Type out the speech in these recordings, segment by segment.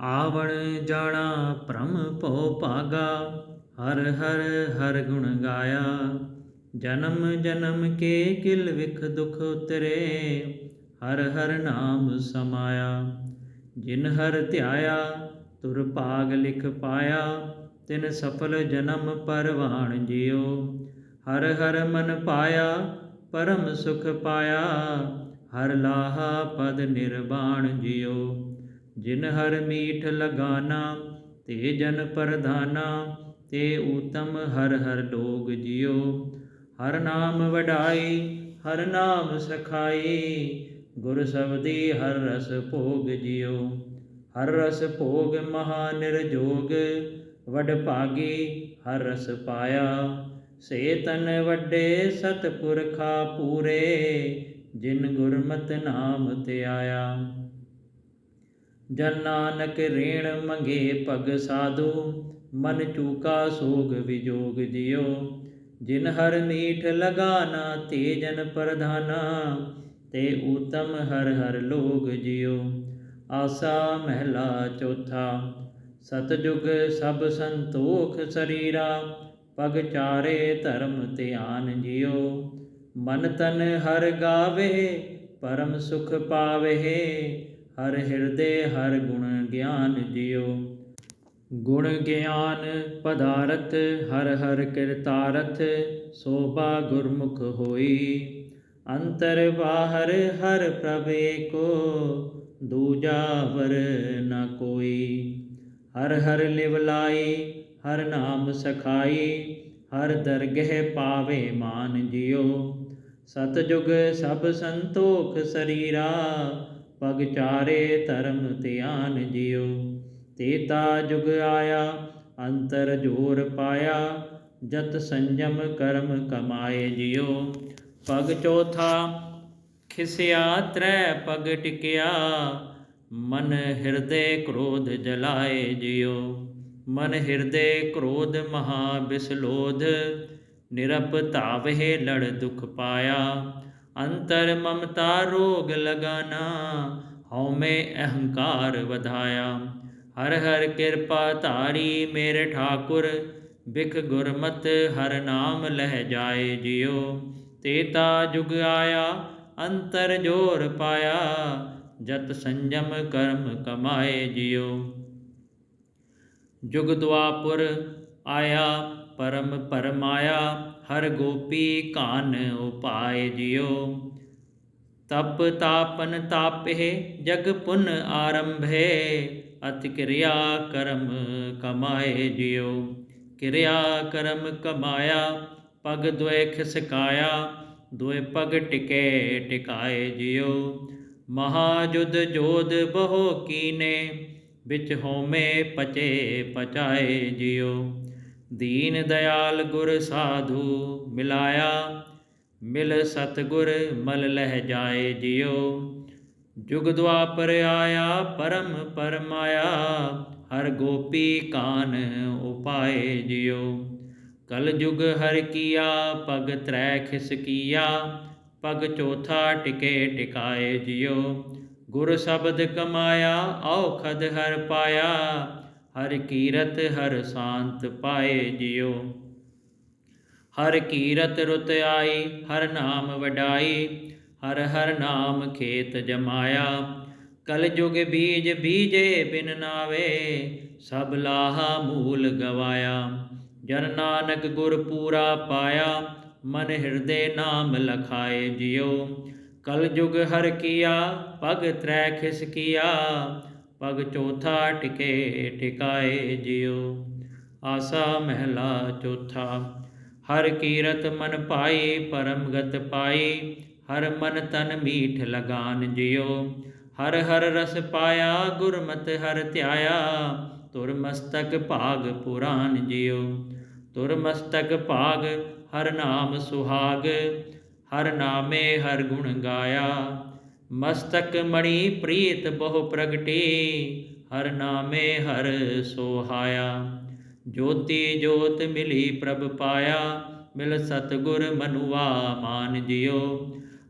ਆਵਣ ਜਾਣਾ ਭ੍ਰਮ ਭਉ ਭਾਗਾ, ਹਰ ਹਰ ਹਰ ਗੁਣ ਗਾਇਆ। ਜਨਮ ਜਨਮ ਕੇ ਕਿਲ ਵਿਖ ਦੁਖ ਉਤਰੇ, ਹਰ ਹਰ ਨਾਮ ਸਮਾਇਆ। ਜਿਨ ਹਰ ਧਿਆਇਆ, ਤੁਰ ਭਾਗ ਲਿਖ ਪਾਇਆ। ਤਿਨ ਸਫਲ ਜਨਮ ਪਰਵਾਣ ਜਿਉ। ਹਰ ਹਰ ਮਨ ਪਾਇਆ, ਪਰਮ ਸੁਖ ਪਾਇਆ। ਹਰ ਲਾਹਾ ਪਦ ਨਿਰਵਾਣ ਜਿਉ। ਜਿਨ ਹਰ ਮੀਠ ਲਗਾਨਾ, ਤੇ ਜਨ ਪਰਧਾਨਾ, ਤੇ ਊਤਮ ਹਰ ਹਰ ਲੋਗ ਜਿਉ। ਹਰ ਨਾਮ ਵਡਾਈ, ਹਰ ਨਾਮ ਸਖਾਈ, ਗੁਰ ਸਬਦੀ ਹਰ ਰਸ ਭੋਗ ਜਿਉ। ਹਰ ਰਸ ਭੋਗ ਮਹਾ ਨਿਰਜੋਗ, ਵਡ ਭਾਗੀ ਹਰ ਰਸ ਪਾਇਆ। ਸੇ ਤਨ ਵੱਡੇ ਸਤਪੁਰਖਾ ਪੂਰੇ, ਜਿਨ ਗੁਰਮਤਿ ਨਾਮ ਤੇ ਆਇਆ। ਜਨ ਨਾਨਕ ਰੇਣ ਮੰਗੇ ਭਗ ਸਾਧੂ, ਮਨ ਚੂਕਾ ਸੋਗ ਵਿਜੋਗ ਜਿਉ। ਜਿਨ ਹਰ ਮੀਠ ਲਗਾਨਾ ਤੇ ਜਨ ਪ੍ਰਧਾਨਾ, ਤੇ ਊਤਮ ਹਰ ਹਰ ਲੋਗ ਜਿਉ। ਆਸਾ ਮਹਿਲਾ ਚੌਥਾ, ਸਤਜੁਗ ਸਭ ਸੰਤੋਖ ਸਰੀਰਾ ਪਗ ਚਾਰੇ ਧਰਮ ਧਿਆਨ ਜਿਉ। ਮਨ ਤਨ ਹਰ ਗਾਵੇ, ਪਰਮ ਸੁਖ ਪਾਵੇ ਹਰ ਹਿਰਦੇ ਹਰ ਗੁਣ ਗਿਆਨ ਜਿਉ ਗੁਣ ਗਿਆਨ ਪਦਾਰਥ, ਹਰ ਹਰ ਕਿਰਤਾਰਥ ਸੋਭਾ ਗੁਰਮੁਖ ਹੋਈ। ਅੰਤਰ ਬਾਹਰ ਹਰ ਪ੍ਰਭ ਕੋ, ਦੂਜਾ ਵਰ ਨ ਕੋਈ। ਹਰ ਹਰ ਲਿਵ ਲਾਈ, ਹਰ ਨਾਮ ਸਖਾਈ, ਹਰ ਦਰਗਹਿ ਪਾਵੇ ਮਾਨ ਜਿਉ। ਸਤਜੁਗ ਸਭ ਸੰਤੋਖ ਸਰੀਰਾ, ਪਗ ਚਾਰੇ ਧਰਮ ਧਿਆਨ ਜਿਉ। ਤੇਤਾ ਜੁਗ ਆਇਆ, ਅੰਤਰ ਜੋਰ ਪਾਇਆ, ਜਤ ਸੰਜਮ ਕਰਮ ਕਮਾਏ ਜਿਉ। ਪਗ ਚੌਥਾ, ਖਿਸਿਆ ਤ੍ਰੈ ਪਗ ਟਿਕਿਆ, ਮਨ ਹਿਰਦੇ ਕ੍ਰੋਧ ਜਲਾਏ ਜਿਉ। ਮਨ ਹਿਰਦੇ ਕ੍ਰੋਧ ਮਹਾ ਬਿਸਲੋਧ ਨਿਰਪ ਧਾਵਹਿ ਲੜ ਦੁਖ ਪਾਇਆ। ਅੰਤਰ ਮਮਤਾ ਰੋਗ ਲਗਾਨਾ, ਹਉਮੈ ਅਹੰਕਾਰ ਵਧਾਇਆ। ਹਰ ਹਰ ਕਿਰਪਾ ਧਾਰੀ ਮੇਰੇ ਠਾਕੁਰ, ਬਿਖ ਗੁਰਮਤ ਹਰ ਨਾਮ ਲਹਿ ਜਾਏ ਜਿਉ। ਤੇਤਾ ਜੁਗ ਆਇਆ, ਅੰਤਰ ਜੋਰ ਪਾਇਆ। ਜਤ ਸੰਜਮ ਕਰਮ ਕਮਾਏ ਜਿਉ। ਜੁਗ ਦੁਆਪੁਰ ਆਇਆ ਪਰਮ ਪਰਮਾਇਆ ਹਰ ਗੋਪੀ ਕਾਨ ਉਪਾਏ ਜਿਉ ਤਪ ਤਾਪਨ ਤਾਪੇ ਜਗ ਪੁਨ ਆਰੰਭੇ ਅਤਿ ਕਿਰਿਆ ਕਰਮ ਕਮਾਏ ਜਿਉ ਕਿਰਿਆ ਕਰਮ ਕਮਾਇਆ ਪਗ ਦੁਇ ਖਿਸਕਾਇਆ ਦੁਇ ਪਗ ਟਿਕੇ ਟਿਕਾਏ ਜਿਉ ਮਹਾ ਜੁਦ ਜੋਦ ਬਹੁ ਕੀਨੇ ਵਿੱਚ ਹਉਮੈ ਪਚੇ ਪਚਾਏ ਜਿਉ ਦੀਨ ਦਇਆਲ ਗੁਰ ਸਾਧੂ ਮਿਲਾਇਆ, ਮਿਲ ਸਤਗੁਰ ਮਲ ਲਹਿ ਜਾਏ ਜਿਉ। ਜੁਗ ਦੁਆਪਰ ਆਇਆ, ਪਰਮ ਪਰਮਾਇਆ, ਹਰ ਗੋਪੀ ਕਾਨ ਉਪਾਏ ਜਿਉ। ਕਲ ਜੁਗ ਹਰ ਕੀਆ, ਪਗ ਤ੍ਰੈ ਖਿਸ ਕੀਆ, ਪਗ ਚੌਥਾ ਟਿਕੇ ਟਿਕਾਏ ਜਿਉ। ਗੁਰ ਸ਼ਬਦ ਕਮਾਇਆ, ਔਖਦ ਹਰ ਪਾਇਆ ਹਰ ਕੀਰਤ ਹਰ ਸ਼ਾਂਤ ਪਾਏ ਜਿਉ। ਹਰ ਕੀਰਤ ਰੁਤ ਆਈ, ਹਰ ਨਾਮ ਵਡਾਈ, ਹਰ ਹਰ ਨਾਮ ਖੇਤ ਜਮਾਇਆ। ਕਲ ਜੁਗ ਬੀਜ ਬੀਜੇ ਬਿਨ ਨਾਵੇ, ਸਭ ਲਾਹਾ ਮੂਲ ਗਵਾਇਆ। ਜਨ ਨਾਨਕ ਗੁਰ ਪੂਰਾ ਪਾਇਆ, ਮਨ ਹਿਰਦੇ ਨਾਮ ਲਖਾਏ ਜਿਉ। ਕਲ ਜੁਗ ਹਰ ਕੀਆ, ਪਗ ਤ੍ਰੈ ਖਿਸ ਕੀਆ ਪਗ ਚੌਥਾ ਟਿਕੇ ਟਿਕਾਏ ਜਿਉ, ਆਸਾ ਮਹਿਲਾ ਚੌਥਾ। ਹਰ ਕੀਰਤ ਮਨ ਪਾਈ ਪਰਮ ਗਤ ਪਾਈ, ਹਰ ਮਨ ਤਨ ਮੀਠ ਲਗਾਨ ਜਿਉ। ਹਰ ਹਰ ਰਸ ਪਾਇਆ, ਗੁਰਮਤ ਹਰ ਧਿਆਇਆ, ਤੁਰ ਮਸਤਕ ਭਾਗ ਪੁਰਾਨ ਜਿਉ। ਤੁਰ ਮਸਤਕ ਭਾਗ, ਹਰ ਨਾਮ ਸੁਹਾਗ, ਹਰ ਨਾਮੇ ਹਰ ਗੁਣ ਗਾਇਆ। ਮਸਤਕ ਮਣੀ ਪ੍ਰੀਤ ਬਹੁ ਪ੍ਰਗਟੀ, ਹਰ ਨਾਮੇ ਹਰ ਸੋਹਾਇਆ। ਜੋਤੀ ਜੋਤ ਮਿਲੀ ਪ੍ਰਭ ਪਾਇਆ, ਮਿਲ ਸਤਗੁਰ ਮਨੁਆ ਮਾਨ ਜਿਉ।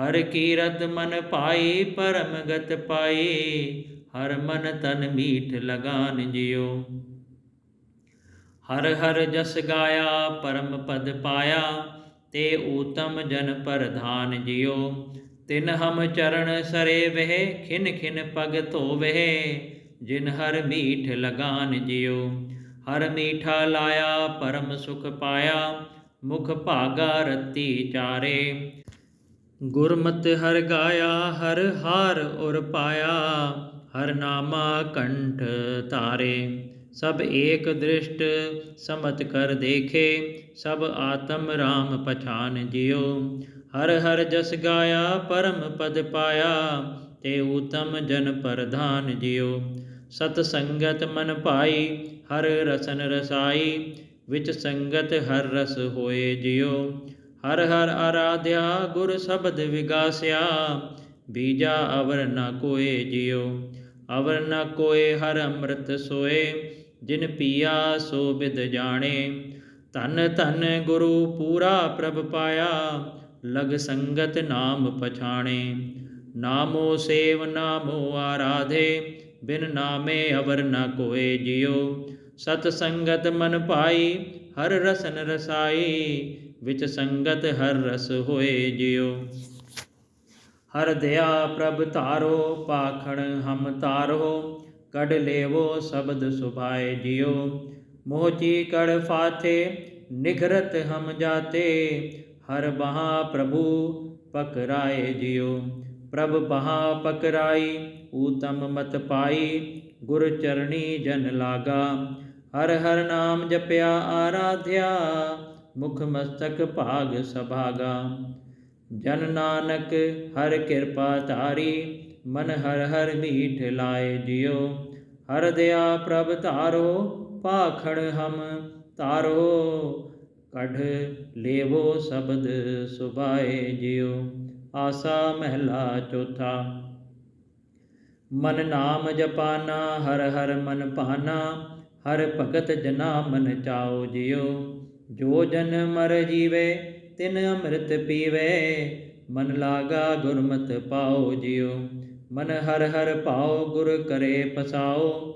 ਹਰ ਕੀਰਤ ਮਨ ਪਾਈ ਪਰਮ ਗਤ ਪਾਈ ਹਰ ਮਨ ਤਨ ਮੀਠ ਲਗਾਨ ਜਿਓ ਹਰ ਹਰ ਜਸ ਗਾਇਆ, ਪਰਮ ਪਦ ਪਾਇਆ, ਤੇ ਊਤਮ ਜਨ ਪ੍ਰਧਾਨ ਜਿਓ ਤਿਨ ਹਮ ਚਰਨ ਸਰੇ ਵਹਿ, ਖਿਨ ਖਿਨ ਪਗ ਧੋਵਹਿ। ਜਿਨ ਹਰ ਮੀਠ ਲਗਾਨ ਜਿਉ, ਹਰ ਮੀਠਾ ਲਾਇਆ, ਪਰਮ ਸੁਖ ਪਾਇਆ। ਮੁਖ ਭਾਗਾ ਰਤੀ ਚਾਰੇ। ਗੁਰਮਤਿ ਹਰ ਗਾਇਆ, ਹਰ ਹਾਰ ਉਰ ਪਾਇਆ। ਹਰ ਨਾਮਾ ਕੰਠ ਤਾਰੇ ਸਭ ਏਕ ਦ੍ਰਿਸ਼ਟ ਸਮਤ ਕਰ ਦੇਖੇ। ਸਭ ਆਤਮ ਰਾਮ ਪਛਾਨ ਜਿਉ। ਹਰ ਹਰ ਜਸ ਗਾਇਆ, ਪਰਮ ਪਦ ਪਾਇਆ, ਤੇ ਊਤਮ ਜਨ ਪ੍ਰਧਾਨ ਜਿਉ। ਸਤ ਸੰਗਤ ਮਨ ਭਾਈ, ਹਰ ਰਸਨ ਰਸਾਈ, ਵਿੱਚ ਸੰਗਤ ਹਰ ਰਸ ਹੋਏ ਜਿਉ। ਹਰ ਹਰ ਆਰਾਧਿਆ, ਗੁਰ ਸ਼ਬਦ ਵਿਗਾਸਿਆ, ਬੀਜਾ ਅਵਰ ਨ ਕੋਏ ਜਿਉ। ਅਵਰ ਨ ਕੋਏ ਹਰ ਅੰਮ੍ਰਿਤ ਸੋਏ, ਜਿਨ ਪੀਆ ਸੋ ਬਿਦ ਜਾਣੇ। ਧਨ ਧਨ ਗੁਰੂ ਪੂਰਾ ਪ੍ਰਭ ਪਾਇਆ ਲਗ ਸੰਗਤ ਨਾਮ ਪਛਾਣੇ। ਨਾਮੋ ਸੇਵ, ਨਾਮੋ ਆਰਾਧੇ, ਬਿਨ ਨਾਮੇ ਅਵਰ ਨ ਕੋਏ ਜਿਉ। ਸਤ ਸੰਗਤ ਮਨ ਪਾਈ, ਹਰ ਰਸਨ ਰਸਾਈ, ਵਿੱਚ ਸੰਗਤ ਹਰ ਰਸ ਹੋਏ ਜਿਉ। ਹਰ ਦਇਆ ਪ੍ਰਭ ਧਾਰੋ, ਪਾਖਣ ਹਮ ਤਾਰੋ ਕਢ ਲੇਵੋ ਸ਼ਬਦ ਸੁਭਾਏ ਜਿਉ। ਮੋਚੀ ਕੜ ਫਾਥੇ, ਨਿਖਰਤ ਹਮ ਜਾਤੇ ਹਰ ਬਹਾ ਪ੍ਰਭੂ ਪਕਰਾਏ ਜਿਉ। ਪ੍ਰਭ ਬਹਾ ਪਕਰਾਈ, ਊਤਮ ਮਤ ਪਾਈ, ਗੁਰ ਚਰਣੀ ਜਨ ਲਾਗਾ। ਹਰ ਹਰ ਨਾਮ ਜਪਿਆ ਆਰਾਧਿਆ, ਮੁਖ ਮਸਤਕ ਭਾਗ ਸਭਾਗਾ। ਜਨ ਨਾਨਕ ਹਰ ਕਿਰਪਾ ਧਾਰੀ, ਮਨ ਹਰ ਹਰ ਮੀਠ ਲਾਏ ਜਿਉ। ਹਰ ਦਿਆ ਪ੍ਰਭ ਧਾਰੋ ਪਾਖੜ ਹਮ ਤਾਰੋ ਕਢ ਲੇਵੋ ਸ਼ਬਦ ਸੁਭਾਏ ਜਿਉ, ਆਸਾ ਮਹਿਲਾ ਚੌਥਾ। ਮਨ ਨਾਮ ਜਪਾਨਾ, ਹਰ ਹਰ ਮਨ ਭਾਨਾ, ਹਰ ਭਗਤ ਜਨਾ ਮਨ ਚਾਓ ਜਿਉ। ਜੋ ਜਨ ਮਰ ਜੀਵੇ, ਤਿਨ ਅੰਮ੍ਰਿਤ ਪੀਵੇ, ਮਨ ਲਾਗਾ ਗੁਰਮਤਿ ਪਾਓ ਜਿਉ। ਮਨ ਹਰ ਹਰ ਭਾਉ, ਗੁਰ ਕਰੇ ਪਸਾਓ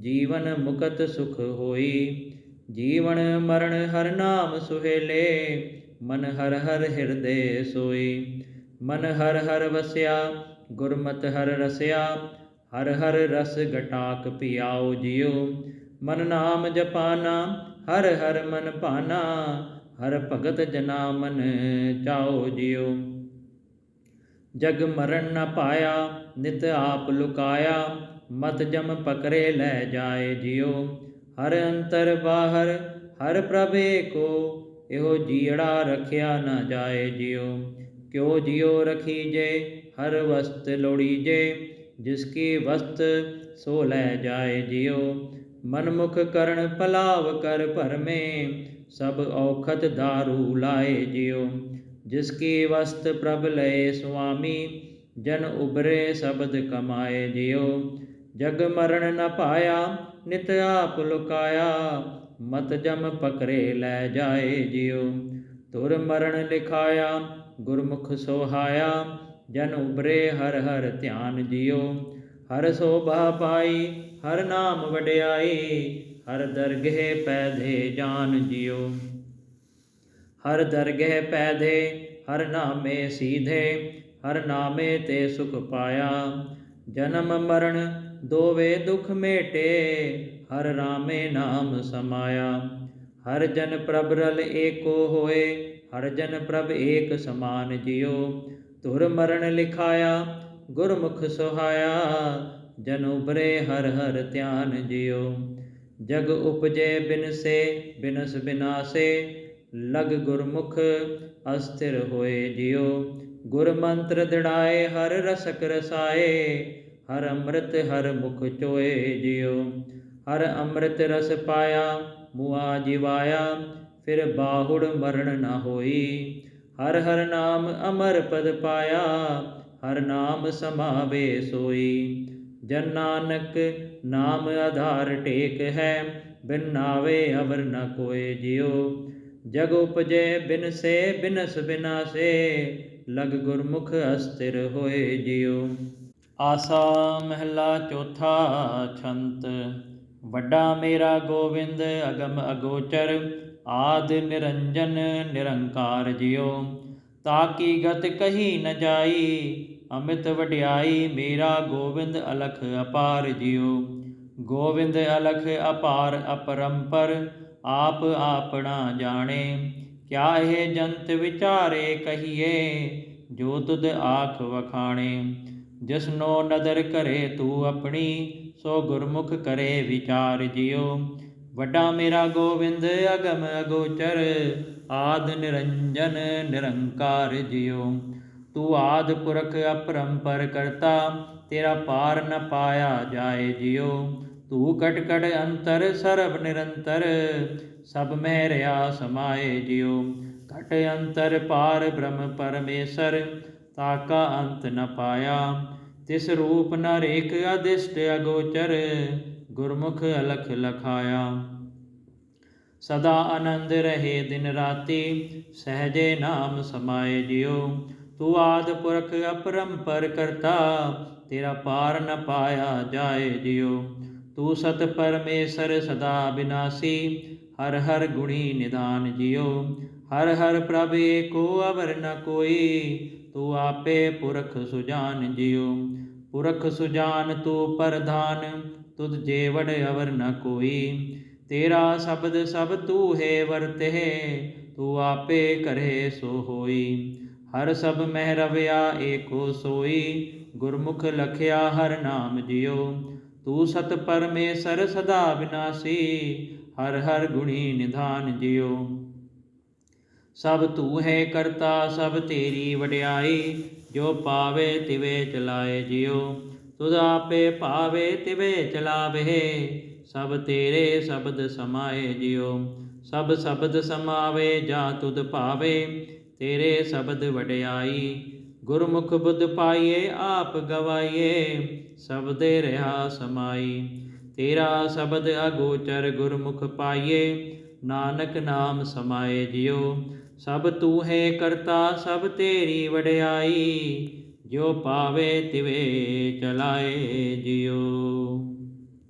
ਜੀਵਨ ਮੁਕਤ ਸੁਖ ਹੋਈ। ਜੀਵਨ ਮਰਨ ਹਰ ਨਾਮ ਸੁਹੇਲੇ, ਮਨ ਹਰ ਹਰ ਹਿਰਦੇ ਸੋਈ ਮਨ ਹਰ ਹਰ ਵਸਿਆ, ਗੁਰਮਤ ਹਰ ਰਸਿਆ, ਹਰ ਹਰ ਰਸ ਗਟਾਕ ਪਿਆਓ ਜਿਉ। ਮਨ ਨਾਮ ਜਪਾਨਾ, ਹਰ ਹਰ ਮਨ ਭਾਨਾ, ਹਰ ਭਗਤ ਜਨਾ ਮਨ ਚਾਓ ਜਿਉ। ਜਗ ਮਰਨ ਨ ਪਾਇਆ, ਨਿਤ ਆਪ ਲੁਕਾਇਆ, ਮਤ ਜਮ ਪਕਰੇ ਲੈ ਜਾਏ ਜਿਉ। ਹਰ ਅੰਤਰ ਬਾਹਰ, ਹਰ ਪ੍ਰਭ ਏਕੋ ਇਹੋ ਜੀੜਾ ਰਖਿਆ ਨਾ ਜਾਏ ਜਿਉ। ਕਿਉ ਜਿਉ ਰਖੀ ਜੇ, ਹਰ ਵਸਤ ਲੋੜੀ ਜੇ, ਜਿਸ ਕੀ ਵਸਤ ਸੋ ਲੈ ਜਾਏ ਜਿਉ। ਮਨਮੁਖ ਕਰਨ ਪਲਾਵ ਕਰ ਭਰਮੇ, ਸਭ ਔਖਤ दारू ਲਾਏ ਜਿਉ। ਜਿਸ ਕੀ ਵਸਤ ਪ੍ਰਭ ਲਏ ਸੁਆਮੀ, ਜਨ ਉਬਰੇ ਸ਼ਬਦ ਕਮਾਏ ਜਿਉ। ਜਗ ਮਰਨ ਨ ਪਾਇਆ ਨਿਤ ਆਪ ਲੁਕਾਇਆ, ਮਤ ਜਮ ਪਕਰੇ ਲੈ ਜਾਏ ਜਿਉ। ਤੁਰ ਮਰਨ ਲਿਖਾਇਆ, ਗੁਰਮੁਖ ਸੋਹਾਇਆ, ਜਨ ਉਬਰੇ ਹਰ ਹਰ ਧਿਆਨ ਜਿਉ। ਹਰ ਸੋਭਾ ਪਾਈ, ਹਰ ਨਾਮ ਵਡਿਆਈ, ਹਰ ਦਰਗਹਿ ਪੈਧੇ ਜਾਨ ਜਿਉ। ਹਰ ਦਰਗਹਿ ਪੈਧੇ, ਹਰ ਨਾਮੇ ਸੀਧੇ, ਹਰ ਨਾਮੇ ਤੇ ਸੁਖ ਪਾਇਆ। ਜਨਮ ਮਰਨ ਦੋਵੇ ਦੁਖ ਮੇਟੇ, ਹਰ ਰਾਮੇ ਨਾਮ ਸਮਾਇਆ। ਹਰ ਜਨ ਪ੍ਰਭ ਰਲ ਏਕੋ ਹੋਏ, ਹਰ ਜਨ ਪ੍ਰਭ ਏਕ ਸਮਾਨ ਜਿਉ। ਧੁਰ ਮਰਨ ਲਿਖਾਇਆ, ਗੁਰਮੁਖ ਸੁਹਾਇਆ, ਜਨ ਉਬਰੇ ਹਰ ਹਰ ਧਿਆਨ ਜਿਉ। ਜਗ ਉਪਜੇ ਬਿਨਸੇ, ਬਿਨਸ ਬਿਨਾਸੇ, ਲਗ ਗੁਰਮੁਖ ਅਸਥਿਰ ਹੋਏ ਜਿਉ। ਗੁਰ ਮੰਤਰ ਦਿੜਾਏ, ਹਰ ਰਸਕ ਰਸਾਏ ਹਰ ਅੰਮ੍ਰਿਤ ਹਰ ਮੁਖ ਚੋਏ ਜਿਉ, ਹਰ ਅੰਮ੍ਰਿਤ ਰਸ ਪਾਇਆ, ਮੁਆ ਜਿਵਾਇਆ, ਫਿਰ ਬਾਹੁੜ ਮਰਨ ਨਾ ਹੋਈ। ਹਰ ਹਰ ਨਾਮ ਅਮਰ ਪਦ ਪਾਇਆ, ਹਰ ਨਾਮ ਸਮਾਵੇ ਸੋਈ। ਜਨ ਨਾਨਕ ਨਾਮ ਆਧਾਰ ਟੇਕ ਹੈ, ਬਿਨ ਨਾਵੇ ਅਵਰ ਨ ਕੋਏ ਜਿਉ। ਜਗ ਉਪਜੇ ਬਿਨ ਸੇ ਬਿਨਸ ਬਿਨਾਸੇ, ਲਗ ਗੁਰਮੁਖ ਅਸਥਿਰ ਹੋਏ ਜਿਉ। ਆਸਾ ਮਹਿਲਾ ਚੌਥਾ ਛੰਤ, ਵੱਡਾ ਮੇਰਾ ਗੋਬਿੰਦ ਅਗਮ ਅਗੋਚਰ, ਆਦ ਨਿਰੰਜਨ ਨਿਰੰਕਾਰ ਜਿਉ। ਤਾਕੀ ਗਤ ਕਹੀ ਨ ਜਾਈ, ਅਮਿਤ ਵਡਿਆਈ ਮੇਰਾ ਗੋਬਿੰਦ ਅਲਖ ਅਪਾਰ ਜਿਉ। ਗੋਬਿੰਦ ਅਲਖ ਅਪਾਰ ਅਪਰੰਪਰ, ਆਪ ਆਪਣਾ ਜਾਣੇ। ਕਿਆ ਇਹ ਜੰਤ ਵਿਚਾਰੇ ਕਹੀਏ, ਜੋ ਤੁਧ ਆਖ ਵਖਾਣੇ। ਜਿਸਨੋ ਨਦਰ ਕਰੇ ਤੂੰ ਆਪਣੀ, ਸੋ ਗੁਰਮੁਖ ਕਰੇ ਵਿਚਾਰ ਜਿਉ। ਵੱਡਾ ਮੇਰਾ ਗੋਵਿੰਦ, ਅਗਮ ਅਗੋਚਰ, ਆਦ ਨਿਰੰਜਨ ਨਿਰੰਕਾਰ ਜਿਉ। ਤੂੰ ਆਦ ਪੁਰਖ ਅਪਰੰਪਰ ਕਰਤਾ, ਤੇਰਾ ਪਾਰ ਨ ਪਾਇਆ ਜਾਏ ਜਿਉ। ਤੂੰ ਕਟ ਕਟ ਅੰਤਰ, ਸਰਬ ਨਿਰੰਤਰ, ਸਭ ਮਹਿ ਰਿਆ ਸਮਾਏ ਜਿਉ। ਘਟ ਅੰਤਰ, ਪਾਰ ਬ੍ਰਹਮ ਪਰਮੇਸ਼ਰ ਤਾਕਾ ਅੰਤ ਨ ਪਾਇਆ। ਤਿਸ ਰੂਪ ਨ ਰੇਖ ਅਦਿਸ਼ਟ ਅਗੋਚਰ, ਗੁਰਮੁਖ ਅਲਖ ਲਖਾਇਆ। ਸਦਾ ਆਨੰਦ ਰਹੇ ਦਿਨ ਰਾਤੀ, ਸਹਜੇ ਨਾਮ ਸਮਾਏ ਜਿਉ। ਤੂੰ ਆਦ ਪੁਰਖ ਅਪਰੰਪਰ ਕਰਤਾ, ਤੇਰਾ ਪਾਰ ਨ ਪਾਇਆ ਜਾਏ ਜਿਉ। ਤੂੰ ਸਤ ਪਰਮੇਸ਼ਰ ਸਦਾ ਬਿਨਾਸੀ, ਹਰ ਹਰ ਗੁਣੀ ਨਿਦਾਨ ਜਿਉ। ਹਰ ਹਰ ਪ੍ਰਭ ਏਕੋ ਅਵਰ ਨ ਕੋਈ ਤੂੰ ਆਪੇ ਪੁਰਖ ਸੁਜਾਨ ਜਿਉ। ਪੁਰਖ ਸੁਜਾਨ ਤੂੰ ਪ੍ਰਧਾਨ, ਤੁਧ ਜੇਵੜ ਅਵਰ ਨ ਕੋਈ। ਤੇਰਾ ਸ਼ਬਦ ਸਭ ਤੂੰ ਹੈ ਵਰਤੇ ਤੂੰ ਆਪੇ ਕਰੇ ਸੋ ਹੋਈ। ਹਰ ਸਭ ਮਹਿ ਰਵਿਆ ਏਕੋ ਸੋਈ। ਗੁਰਮੁਖ ਲਖਿਆ ਹਰ ਨਾਮ ਜਿਉ। ਤੂੰ ਸਤ ਪਰਮੇਸ਼ਰ ਸਦਾ ਬਿਨਾਸੀ। ਹਰ ਹਰ ਗੁਣੀ ਨਿਧਾਨ ਜਿਉ। ਸਭ ਤੂੰ ਹੈ ਕਰਤਾ, ਸਭ ਤੇਰੀ ਵਡਿਆਈ, ਜੋ ਪਾਵੇ ਤਿਵੇ ਚਲਾਏ ਜਿਉ। ਤੁਧ ਆਪੇ ਭਾਵੇ ਤਿਵੇ ਚਲਾਵੇ, ਸਭ ਤੇਰੇ ਸ਼ਬਦ ਸਮਾਏ ਜਿਉ। ਸਭ ਸ਼ਬਦ ਸਮਾਵੇ ਜਾਂ ਤੁਧ ਭਾਵੇ, ਤੇਰੇ ਸ਼ਬਦ ਵਡਿਆਈ। ਗੁਰਮੁਖ ਬੁੱਧ ਪਾਈਏ, ਆਪ ਗਵਾਈਏ ਸਬਦੇ ਰਹਾ ਸਮਾਈ। ਤੇਰਾ ਸ਼ਬਦ ਅਗੋਚਰ ਗੁਰਮੁਖ ਪਾਈਏ, ਨਾਨਕ ਨਾਮ ਸਮਾਏ ਜਿਉ। ਸਭ ਤੂੰ ਹੈ ਕਰਤਾ ਸਭ ਤੇਰੀ ਵਡਿਆਈ ਜੋ ਪਾਵੇ ਤਿਵੇ ਚਲਾਏ ਜਿਉ।